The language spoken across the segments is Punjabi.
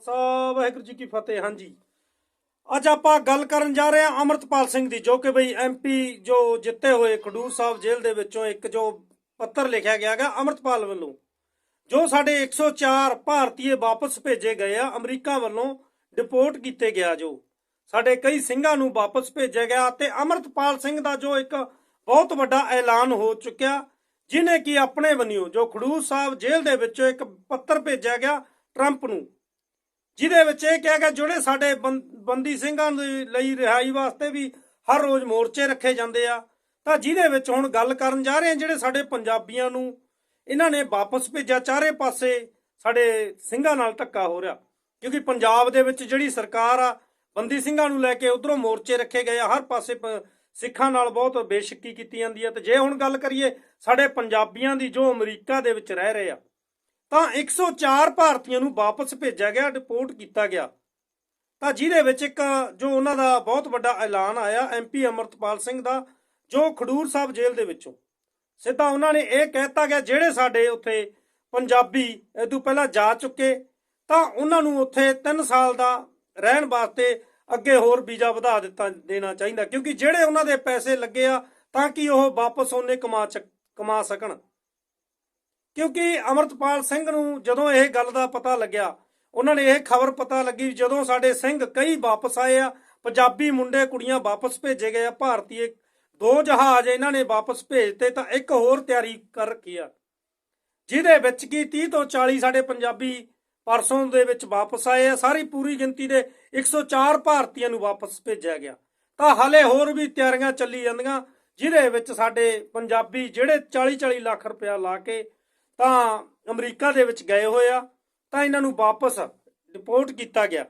ਖਾਲਸਾ ਵਾਹਿਗੁਰੂ ਜੀ ਕੀ ਫਤਿਹ। ਹਾਂਜੀ। ਅੱਜ ਆਪਾਂ ਗੱਲ ਕਰਨ ਜਾ ਰਹੇ ਹਾਂ ਅਮਰਤਪਾਲ ਸਿੰਘ ਦੀ, ਜੋ ਕਿ ਬਈ ਐਮਪੀ ਜੋ ਜਿੱਤੇ ਹੋਏ ਖਡੂਰ ਸਾਹਿਬ ਜੇਲ੍ਹ ਦੇ ਵਿੱਚੋਂ ਇੱਕ ਜੋ ਪੱਤਰ ਲਿਖਿਆ ਗਿਆ ਹੈਗਾ ਅਮਰਤਪਾਲ ਵੱਲੋਂ, ਜੋ ਸਾਡੇ 104 ਭਾਰਤੀਏ ਵਾਪਸ ਭੇਜੇ ਗਏ ਆ, ਅਮਰੀਕਾ ਵੱਲੋਂ ਡਿਪੋਰਟ ਕੀਤੇ ਗਿਆ ਜੋ। ਸਾਡੇ ਕਈ ਸਿੰਘਾਂ ਨੂੰ ਵਾਪਸ ਭੇਜਿਆ ਗਿਆ ਤੇ ਅਮਰਤਪਾਲ ਸਿੰਘ ਦਾ ਜੋ ਇੱਕ ਬਹੁਤ ਵੱਡਾ ਐਲਾਨ ਹੋ ਚੁੱਕਿਆ, ਜਿਨੇ ਕਿ ਆਪਣੇ ਵੱਲੋਂ ਜੋ ਖਡੂਰ ਸਾਹਿਬ ਜੇਲ੍ਹ ਦੇ ਵਿੱਚੋਂ ਇੱਕ ਪੱਤਰ ਭੇਜਿਆ ਗਿਆ ਟਰੰਪ ਨੂੰ। ਜਿਹਦੇ ਵਿੱਚ ਇਹ ਕਿਹਾ ਗਿਆ, ਜਿਹੜੇ ਸਾਡੇ ਬੰ- ਬੰਦੀ ਸਿੰਘਾਂ ਦੇ ਲਈ ਰਿਹਾਈ ਵਾਸਤੇ ਵੀ ਹਰ ਰੋਜ਼ ਮੋਰਚੇ ਰੱਖੇ ਜਾਂਦੇ ਆ, ਤਾਂ ਜਿਹਦੇ ਵਿੱਚ ਹੁਣ ਗੱਲ ਕਰਨ ਜਾ ਰਹੇ ਹਾਂ, ਜਿਹੜੇ ਸਾਡੇ ਪੰਜਾਬੀਆਂ ਨੂੰ ਇਹਨਾਂ ਨੇ ਵਾਪਸ ਭੇਜਿਆ, ਚਾਰੇ ਪਾਸੇ ਸਾਡੇ ਸਿੰਘਾਂ ਨਾਲ ਧੱਕਾ ਹੋ ਰਿਹਾ, ਕਿਉਂਕਿ ਪੰਜਾਬ ਦੇ ਵਿੱਚ ਜਿਹੜੀ ਸਰਕਾਰ ਆ, ਬੰਦੀ ਸਿੰਘਾਂ ਨੂੰ ਲੈ ਕੇ ਉਧਰੋਂ ਮੋਰਚੇ ਰੱਖੇ ਗਏ ਆ, ਹਰ ਪਾਸੇ ਪ- ਸਿੱਖਾਂ ਨਾਲ ਬਹੁਤ ਬੇਸ਼ੱਕੀ ਕੀਤੀ ਜਾਂਦੀ ਹੈ ਤੇ ਜੇ ਹੁਣ ਗੱਲ ਕਰੀਏ ਸਾਡੇ ਪੰਜਾਬੀਆਂ ਦੀ, ਜੋ ਅਮਰੀਕਾ ਦੇ ਵਿੱਚ ਰਹਿ ਰਹੇ ਆ ਤਾਂ 104 ਭਾਰਤੀਆਂ ਨੂੰ ਵਾਪਸ ਭੇਜਿਆ ਗਿਆ ਡਿਪੋਰਟ ਕੀਤਾ ਗਿਆ। ਤਾਂ ਜਿਹਦੇ ਵਿੱਚ ਇੱਕ, ਜੋ ਉਹਨਾਂ ਦਾ ਬਹੁਤ ਵੱਡਾ ਐਲਾਨ ਆਇਆ ਐਮਪੀ ਅਮਰਤਪਾਲ ਸਿੰਘ ਦਾ, ਜੋ ਖਡੂਰ ਸਾਹਿਬ ਜੇਲ੍ਹ ਦੇ ਵਿੱਚੋਂ। ਸਿੱਧਾ ਉਹਨਾਂ ਨੇ ਇਹ ਕਹਿਤਾ ਗਿਆ, ਜਿਹੜੇ ਸਾਡੇ ਉੱਥੇ ਪੰਜਾਬੀ ਇਹ ਤੋਂ ਪਹਿਲਾਂ ਜਾ ਚੁੱਕੇ, ਤਾਂ ਉਹਨਾਂ ਨੂੰ ਉੱਥੇ 3 ਸਾਲ ਦਾ ਰਹਿਣ ਵਾਸਤੇ ਅੱਗੇ ਹੋਰ ਵੀਜ਼ਾ ਵਧਾ ਦਿੱਤਾ, ਦੇਣਾ ਚਾਹੀਦਾ। ਕਿਉਂਕਿ ਜਿਹੜੇ ਉਹਨਾਂ ਦੇ ਪੈਸੇ ਲੱਗੇ ਆ, ਤਾਂ ਕਿ ਉਹ ਵਾਪਸ ਉਹਨੇ ਕਮਾ ਚੱਕ- ਕਮਾ ਸਕਣ? ਕਿਉਂਕਿ ਅਮਰਤਪਾਲ ਸਿੰਘ ਨੂੰ ਜਦੋਂ ਇਹ ਗੱਲ ਦਾ ਪਤਾ ਲੱਗਿਆ, ਉਹਨਾਂ ਨੇ ਇਹ ਖਬਰ ਪਤਾ ਲੱਗੀ ਜਦੋਂ ਸਾਡੇ ਸਿੰਘ ਕਈ ਵਾਪਸ ਆਏ ਆ, ਪੰਜਾਬੀ ਮੁੰਡੇ ਕੁੜੀਆਂ ਵਾਪਸ ਭੇਜੇ ਗਏ ਆ, ਭਾਰਤੀ ਦੋ ਜਹਾਜ਼ ਇਹਨਾਂ ਨੇ ਵਾਪਸ ਭੇਜਤੇ ਤਾਂ ਇੱਕ ਹੋਰ ਤਿਆਰੀ ਕਰ ਰੱਖੀ ਆ। ਜਿਹਦੇ ਵਿੱਚ ਕੀ 30 ਤੋਂ 40 ਸਾਡੇ ਪੰਜਾਬੀ ਪਰਸੋਂ ਦੇ ਵਿੱਚ ਵਾਪਸ ਆਏ ਆ, ਸਾਰੀ ਪੂਰੀ ਗਿਣਤੀ ਦੇ 104 ਭਾਰਤੀਆਂ ਨੂੰ ਵਾਪਸ ਭੇਜਿਆ ਗਿਆ। ਤਾਂ ਹਾਲੇ ਹੋਰ ਵੀ ਤਿਆਰੀਆਂ ਚੱਲੀ ਜਾਂਦੀਆਂ, ਜਿਹਦੇ ਵਿੱਚ ਸਾਡੇ ਪੰਜਾਬੀ ਜਿਹੜੇ 40 40 ਲੱਖ ਰੁਪਇਆ ਲਾ ਕੇ ਤਾਂ ਅਮਰੀਕਾ ਦੇ ਵਿੱਚ ਗਏ ਹੋਏ ਆ, ਤਾਂ ਇਹਨਾਂ ਨੂੰ ਵਾਪਸ ਡਿਪੋਰਟ ਕੀਤਾ ਗਿਆ।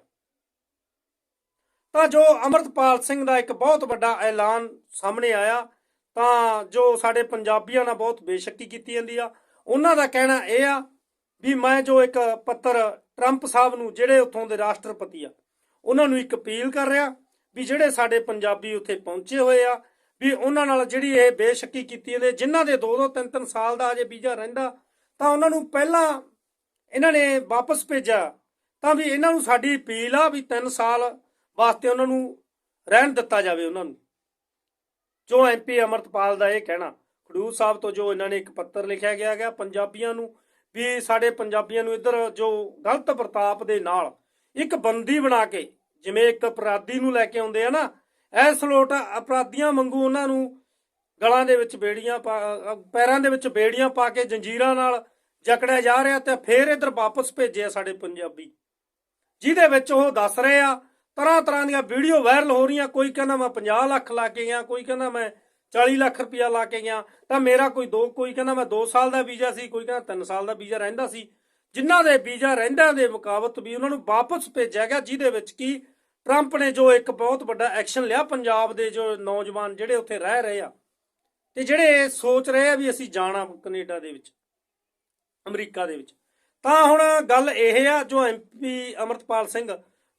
ਤਾਂ ਜੋ ਅਮਰਤਪਾਲ ਸਿੰਘ ਦਾ ਇੱਕ ਬਹੁਤ ਵੱਡਾ ਐਲਾਨ ਸਾਹਮਣੇ ਆਇਆ, ਤਾਂ ਜੋ ਸਾਡੇ ਪੰਜਾਬੀਆਂ ਨਾਲ ਬਹੁਤ ਬੇਸ਼ੱਕੀ ਕੀਤੀ ਜਾਂਦੀ ਆ। ਉਹਨਾਂ ਦਾ ਕਹਿਣਾ ਇਹ ਆ ਵੀ ਮੈਂ ਜੋ ਇੱਕ ਪੱਤਰ ਟਰੰਪ ਸਾਹਿਬ ਨੂੰ, ਜਿਹੜੇ ਉੱਥੋਂ ਦੇ ਰਾਸ਼ਟਰਪਤੀ ਆ, ਉਹਨਾਂ ਨੂੰ ਇੱਕ ਅਪੀਲ ਕਰ ਰਿਹਾ ਵੀ ਜਿਹੜੇ ਸਾਡੇ ਪੰਜਾਬੀ ਉੱਥੇ ਪਹੁੰਚੇ ਹੋਏ ਆ, ਵੀ ਉਹਨਾਂ ਨਾਲ ਜਿਹੜੀ ਇਹ ਬੇਸ਼ੱਕੀ ਕੀਤੀ ਜਾਂਦੇ ਜਿਨ੍ਹਾਂ ਦੇ 2-2 3-3 ਸਾਲ ਦਾ ਅਜੇ ਵੀਜ਼ਾ ਰਹਿੰਦਾ ਤਾਂ ਉਹਨਾਂ ਨੂੰ ਪਹਿਲਾਂ ਇਹਨਾਂ ਨੇ ਵਾਪਸ ਭੇਜਿਆ। ਤਾਂ ਵੀ ਇਹਨਾਂ ਨੂੰ ਸਾਡੀ ਅਪੀਲ ਆ ਵੀ 3 ਸਾਲ ਵਾਸਤੇ ਉਹਨਾਂ ਨੂੰ ਰਹਿਣ ਦਿੱਤਾ ਜਾਵੇ ਉਹਨਾਂ ਨੂੰ। ਜੋ ਐਮਪੀ ਅਮਰਤਪਾਲ ਦਾ ਇਹ ਕਹਿਣਾ, ਖਡੂਰ ਸਾਹਿਬ ਤੋਂ ਜੋ ਇਹਨਾਂ ਨੇ ਇੱਕ ਪੱਤਰ ਲਿਖਿਆ ਗਿਆ ਗਿਆ ਪੰਜਾਬੀਆਂ ਨੂੰ ਵੀ ਸਾਡੇ ਪੰਜਾਬੀਆਂ ਨੂੰ ਇੱਧਰ ਜੋ ਗਲਤ ਵਰਤਾਪ ਦੇ ਨਾਲ ਇੱਕ ਬੰਦੀ ਬਣਾ ਕੇ, ਜਿਵੇਂ ਇੱਕ ਅਪਰਾਧੀ ਨੂੰ ਲੈ ਕੇ ਆਉਂਦੇ ਆ ਨਾ ਐਸ ਲੋਟ ਅਪਰਾਧੀਆਂ ਵਾਂਗੂ ਉਹਨਾਂ ਨੂੰ ਗਲਾਂ ਦੇ ਵਿੱਚ ਬੇੜੀਆਂ ਪਾ ਪੈਰਾਂ ਦੇ ਵਿੱਚ ਬੇੜੀਆਂ ਪਾ ਕੇ ਜੰਜੀਰਾਂ ਨਾਲ ਜਕੜਿਆ ਜਾ ਰਿਹਾ ਤੇ ਫਿਰ ਇੱਧਰ ਵਾਪਸ ਭੇਜਿਆ ਸਾਡੇ ਪੰਜਾਬੀ। ਜਿਹਦੇ ਵਿੱਚ ਉਹ ਦੱਸ ਰਹੇ ਆ, ਤਰ੍ਹਾਂ ਤਰ੍ਹਾਂ ਦੀਆਂ ਵੀਡੀਓ ਵਾਇਰਲ ਹੋ ਰਹੀਆਂ, ਕੋਈ ਕਹਿੰਦਾ ਮੈਂ 50 ਲੱਖ ਲਾ ਕੇ ਗਿਆ ਕੋਈ ਕਹਿੰਦਾ ਮੈਂ 40 ਲੱਖ ਰੁਪਇਆ ਲਾ ਕੇ ਗਿਆ ਤਾਂ ਮੇਰਾ ਕੋਈ ਦੋ, ਕੋਈ ਕਹਿੰਦਾ ਮੈਂ 2 ਸਾਲ ਦਾ ਵੀਜ਼ਾ ਸੀ, ਕੋਈ ਕਹਿੰਦਾ 3 ਸਾਲ ਦਾ ਵੀਜ਼ਾ ਰਹਿੰਦਾ ਸੀ। ਜਿਨ੍ਹਾਂ ਦੇ ਵੀਜ਼ਾ ਰਹਿੰਦਿਆਂ ਦੇ ਮੁਕਾਬਤ ਵੀ ਉਹਨਾਂ ਨੂੰ ਵਾਪਸ ਭੇਜਿਆ ਗਿਆ, ਜਿਹਦੇ ਵਿੱਚ ਕੀ ਟਰੰਪ ਨੇ ਜੋ ਇੱਕ ਬਹੁਤ ਵੱਡਾ ਐਕਸ਼ਨ ਲਿਆ, ਪੰਜਾਬ ਦੇ ਜੋ ਨੌਜਵਾਨ ਜਿਹੜੇ ਉੱਥੇ ਰਹਿ ਰਹੇ ਆ ਤੇ ਜਿਹੜੇ ਸੋਚ ਰਹੇ ਆ ਵੀ ਅਸੀਂ ਜਾਣਾ ਕੈਨੇਡਾ ਦੇ ਵਿੱਚ, ਅਮਰੀਕਾ ਦੇ ਵਿੱਚ, ਤਾਂ ਹੁਣ ਗੱਲ ਇਹ ਆ ਜੋ ਐਮਪੀ ਅਮਰਤਪਾਲ ਸਿੰਘ,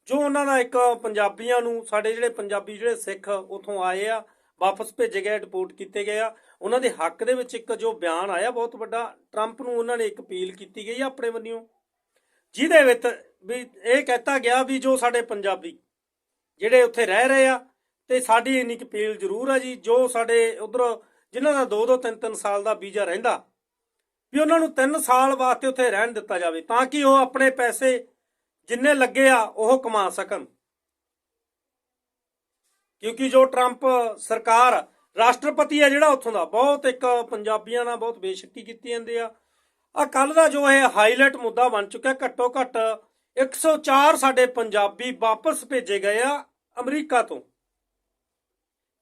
ਜੋ ਉਹਨਾਂ ਦਾ ਇੱਕ ਪੰਜਾਬੀਆਂ ਨੂੰ, ਸਾਡੇ ਜਿਹੜੇ ਪੰਜਾਬੀ ਜਿਹੜੇ ਸਿੱਖ ਉਥੋਂ ਆਏ ਆ, ਵਾਪਸ ਭੇਜੇ ਗਏ ਡਿਪੋਰਟ ਕੀਤੇ ਗਏ ਆ, ਉਹਨਾਂ ਦੇ ਹੱਕ ਦੇ ਵਿੱਚ ਇੱਕ ਜੋ ਬਿਆਨ ਆਇਆ ਬਹੁਤ ਵੱਡਾ ਟਰੰਪ ਨੂੰ ਉਹਨਾਂ ਨੇ ਇੱਕ ਅਪੀਲ ਕੀਤੀ ਗਈ ਆ ਆਪਣੇ ਵੱਲੋਂ, ਜਿਹਦੇ ਵਿੱਚ ਵੀ ਇਹ ਕਹਿਤਾ ਗਿਆ ਵੀ ਜੋ ਸਾਡੇ ਪੰਜਾਬੀ ਜਿਹੜੇ ਉੱਥੇ ਰਹਿ ਰਹੇ ਆ, ਤੇ ਸਾਡੀ ਇੰਨੀ ਕੁ ਅਪੀਲ ਜ਼ਰੂਰ ਆ ਜੀ, ਜੋ ਸਾਡੇ ਉਧਰ ਜਿਨ੍ਹਾਂ ਦਾ 2-2 3-3 ਸਾਲ ਦਾ ਵੀਜ਼ਾ ਰਹਿੰਦਾ, ਵੀ ਉਹਨਾਂ ਨੂੰ 3 ਸਾਲ ਵਾਸਤੇ ਉੱਥੇ ਰਹਿਣ ਦਿੱਤਾ ਜਾਵੇ, ਤਾਂ ਕਿ ਉਹ ਆਪਣੇ ਪੈਸੇ ਜਿੰਨੇ ਲੱਗੇ ਆ, ਉਹ ਕਮਾ ਸਕਣ। ਕਿਉਂਕਿ ਜੋ ਟਰੰਪ ਸਰਕਾਰ, ਰਾਸ਼ਟਰਪਤੀ ਆ ਜਿਹੜਾ ਉੱਥੋਂ ਦਾ, ਬਹੁਤ ਇੱਕ ਪੰਜਾਬੀਆਂ ਨਾਲ ਬਹੁਤ ਬੇਸ਼ੱਕੀ ਕੀਤੀ ਜਾਂਦੇ ਆ। ਆ ਕੱਲ ਦਾ ਜੋ ਇਹ ਹਾਈਲਾਈਟ ਮੁੱਦਾ ਬਣ ਚੁੱਕਾ ਘੱਟੋ ਘੱਟ 104 ਸਾਡੇ ਪੰਜਾਬੀ ਵਾਪਸ ਭੇਜੇ ਗਏ ਆ ਅਮਰੀਕਾ ਤੋਂ।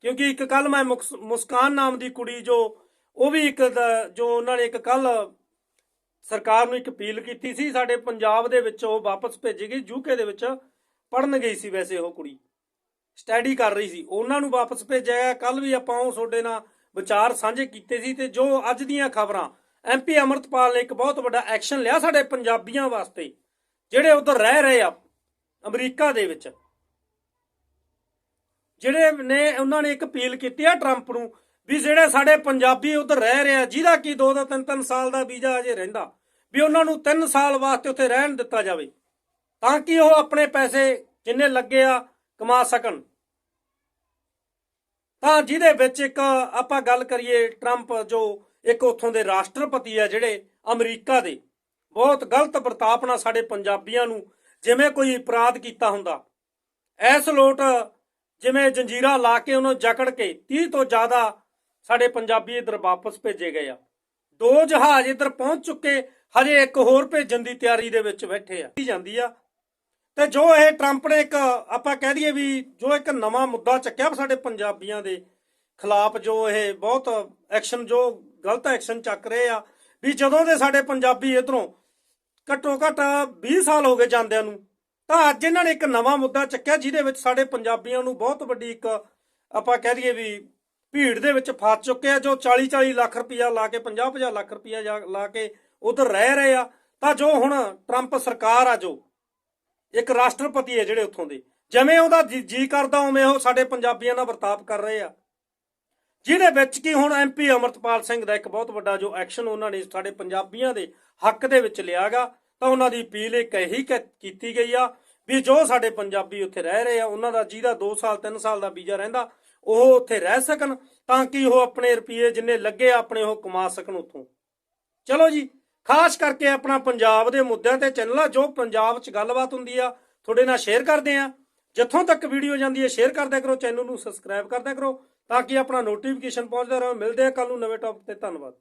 ਕਿਉਂਕਿ ਇੱਕ ਕੱਲ ਮੈਂ ਮੁਕਸ- ਮੁਸਕਾਨ ਨਾਮ ਦੀ ਕੁੜੀ ਜੋ, ਉਹ ਵੀ ਇੱਕ ਜੋ ਉਹਨਾਂ ਨੇ ਇੱਕ ਕੱਲ ਸਰਕਾਰ ਨੂੰ ਇੱਕ ਅਪੀਲ ਕੀਤੀ ਸੀ, ਸਾਡੇ ਪੰਜਾਬ ਦੇ ਵਿੱਚ ਉਹ ਵਾਪਸ ਭੇਜੀ ਗਈ ਯੂਕੇ ਦੇ ਵਿੱਚ ਪੜਨ ਗਈ ਸੀ ਵੈਸੇ ਉਹ ਕੁੜੀ। ਸਟੱਡੀ ਕਰ ਰਹੀ ਸੀ। ਉਹਨਾਂ ਨੂੰ ਵਾਪਸ ਭੇਜਿਆ ਗਿਆ। ਕੱਲ ਵੀ ਆਪਾਂ ਉਹ ਤੁਹਾਡੇ ਨਾਲ ਵਿਚਾਰ ਸਾਂਝੇ ਕੀਤੇ ਸੀ ਤੇ ਜੋ ਅੱਜ ਦੀਆਂ ਖਬਰਾਂ ਐਮਪੀ ਅਮਰਤਪਾਲ ਨੇ ਇੱਕ ਬਹੁਤ ਵੱਡਾ ਐਕਸ਼ਨ ਲਿਆ ਸਾਡੇ ਪੰਜਾਬੀਆਂ ਵਾਸਤੇ, ਜਿਹੜੇ ਉਧਰ ਰਹਿ ਰਹੇ ਆ ਅਮਰੀਕਾ ਦੇ ਵਿੱਚ। ਜਿਹੜੇ ਨੇ ਉਹਨਾਂ ਨੇ ਇੱਕ ਅਪੀਲ ਕੀਤੀ ਆ ਟਰੰਪ ਨੂੰ ਵੀ ਜਿਹੜੇ ਸਾਡੇ ਪੰਜਾਬੀ ਉਧਰ ਰਹਿ ਰਿਹਾ, ਜਿਹਦਾ ਕੀ 2 ਦੋ 3 3 ਸਾਲ ਦਾ ਵੀਜ਼ਾ ਅਜੇ ਰਹਿੰਦਾ, ਵੀ ਉਹਨਾਂ ਨੂੰ 3 ਸਾਲ ਵਾਸਤੇ ਉੱਥੇ ਰਹਿਣ ਦਿੱਤਾ ਜਾਵੇ, ਤਾਂ ਕਿ ਉਹ ਆਪਣੇ ਪੈਸੇ ਜਿੰਨੇ ਲੱਗੇ ਆ ਕਮਾ ਸਕਣ। ਤਾਂ ਜਿਹਦੇ ਵਿੱਚ ਇੱਕ ਆਪਾਂ ਗੱਲ ਕਰੀਏ ਟਰੰਪ ਜੋ ਇੱਕ ਉੱਥੋਂ ਦੇ ਰਾਸ਼ਟਰਪਤੀ ਆ ਜਿਹੜੇ ਅਮਰੀਕਾ ਦੇ, ਬਹੁਤ ਗਲਤ ਵਰਤਾਪ ਨਾਲ ਸਾਡੇ ਪੰਜਾਬੀਆਂ ਨੂੰ ਜਿਵੇਂ ਕੋਈ ਅਪਰਾਧ ਕੀਤਾ ਹੁੰਦਾ। ਐਸ ਲੋਟ ਜਿਵੇਂ ਜੰਜੀਰਾ ਲਾ ਕੇ ਉਹਨੂੰ ਜਕੜ ਕੇ 30 ਤੋਂ ਜ਼ਿਆਦਾ ਸਾਡੇ ਪੰਜਾਬੀ ਇਧਰ ਵਾਪਸ ਭੇਜੇ ਗਏ ਆ। ਦੋ ਜਹਾਜ਼ ਇਧਰ ਪਹੁੰਚ ਚੁੱਕੇ, ਹਜੇ ਇੱਕ ਹੋਰ ਭੇਜਣ ਦੀ ਤਿਆਰੀ ਦੇ ਵਿੱਚ ਬੈਠੇ ਆ। ਜਾਂਦੀ ਆ? ਤੇ ਜੋ ਇਹ ਟਰੰਪ ਨੇ ਇੱਕ ਆਪਾਂ ਕਹਿ ਦਈਏ ਵੀ ਜੋ ਇੱਕ ਨਵਾਂ ਮੁੱਦਾ ਚੱਕਿਆ ਸਾਡੇ ਪੰਜਾਬੀਆਂ ਦੇ ਖਿਲਾਫ, ਜੋ ਇਹ ਬਹੁਤ ਐਕਸ਼ਨ, ਜੋ ਗਲਤ ਐਕਸ਼ਨ ਚੱਕ ਰਹੇ ਆ, ਵੀ ਜਦੋਂ ਦੇ ਸਾਡੇ ਪੰਜਾਬੀ ਇਧਰੋਂ ਘੱਟੋ ਘੱਟ 20 ਸਾਲ ਹੋ ਗਏ ਜਾਂਦਿਆਂ ਨੂੰ ਤਾਂ ਅੱਜ ਇਹਨਾਂ ਨੇ ਇੱਕ ਨਵਾਂ ਮੁੱਦਾ ਚੱਕਿਆ, ਜਿਹਦੇ ਵਿੱਚ ਸਾਡੇ ਪੰਜਾਬੀਆਂ ਨੂੰ ਬਹੁਤ ਵੱਡੀ ਇੱਕ ਆਪਾਂ ਕਹਿ ਦਈਏ ਵੀ ਭੀੜ ਦੇ ਵਿੱਚ ਫਸ ਚੁੱਕੇ ਆ, ਜੋ 40 40 ਲੱਖ ਰੁਪਇਆ ਲਾ ਕੇ 50 50 ਲੱਖ ਰੁਪਇਆ ਜਾ- ਲਾ ਕੇ ਉਧਰ ਰਹਿ ਰਹੇ ਆ। ਤਾਂ ਜੋ ਹੁਣ ਟਰੰਪ ਸਰਕਾਰ ਆ, ਜੋ ਇੱਕ ਰਾਸ਼ਟਰਪਤੀ ਹੈ ਜਿਹੜੇ ਉੱਥੋਂ ਦੇ, ਜਿਵੇਂ ਉਹਦਾ ਜੀ- ਜੀ ਕਰਦਾ, ਉਵੇਂ ਉਹ ਸਾਡੇ ਪੰਜਾਬੀਆਂ ਨਾਲ ਵਰਤਾਪ ਕਰ ਰਹੇ ਆ। ਜਿਹਦੇ ਵਿੱਚ ਕੀ ਹੁਣ ਐਮਪੀ ਅਮਰਤਪਾਲ ਸਿੰਘ ਦਾ ਇੱਕ ਬਹੁਤ ਵੱਡਾ ਜੋ ਐਕਸ਼ਨ ਉਹਨਾਂ ਨੇ ਸਾਡੇ ਪੰਜਾਬੀਆਂ ਦੇ ਹੱਕ ਦੇ ਵਿੱਚ ਲਿਆਗਾ ਤਾਂ ਉਹਨਾਂ ਦੀ ਅਪੀਲ ਇੱਕ ਇਹੀ ਕ- ਕੀਤੀ ਗਈ ਆ ਵੀ ਜੋ ਸਾਡੇ ਪੰਜਾਬੀ ਉੱਥੇ ਰਹਿ ਰਹੇ ਆ, ਉਹਨਾਂ ਦਾ ਜਿਹਦਾ 2 ਸਾਲ 3 ਸਾਲ ਦਾ ਵੀਜ਼ਾ ਰਹਿੰਦਾ, ਉਹ ਉੱਥੇ ਰਹਿ ਸਕਣ ਤਾਂ ਕਿ ਉਹ ਆਪਣੇ ਰੁਪਏ ਜਿੰਨੇ ਲੱਗੇ ਆਪਣੇ ਉਹ ਕਮਾ ਸਕਣ ਉੱਥੋਂ। ਚਲੋ ਜੀ, ਖਾਸ ਕਰਕੇ ਆਪਣਾ ਪੰਜਾਬ ਦੇ ਮੁੱਦਿਆਂ ਤੇ ਚੈਨਲ ਆ ਜੋ ਪੰਜਾਬ 'ਚ ਗੱਲਬਾਤ ਹੁੰਦੀ ਆ, ਤੁਹਾਡੇ ਨਾਲ ਸ਼ੇਅਰ ਕਰਦੇ ਆ। ਜਿੱਥੋਂ ਤੱਕ ਵੀਡੀਓ ਜਾਂਦੀ ਹੈ, ਸ਼ੇਅਰ ਕਰਦਿਆ ਕਰੋ, ਚੈਨਲ ਨੂੰ ਸਬਸਕ੍ਰਾਈਬ ਕਰਦਿਆ ਕਰੋ, ਤਾਂ ਕਿ ਆਪਣਾ ਨੋਟੀਫਿਕੇਸ਼ਨ ਪਹੁੰਚਦਾ ਰਹੇ। ਮਿਲਦੇ ਆ ਕੱਲ ਨੂੰ ਨਵੇਂ ਟੌਪਿਕ ਤੇ, ਧੰਨਵਾਦ।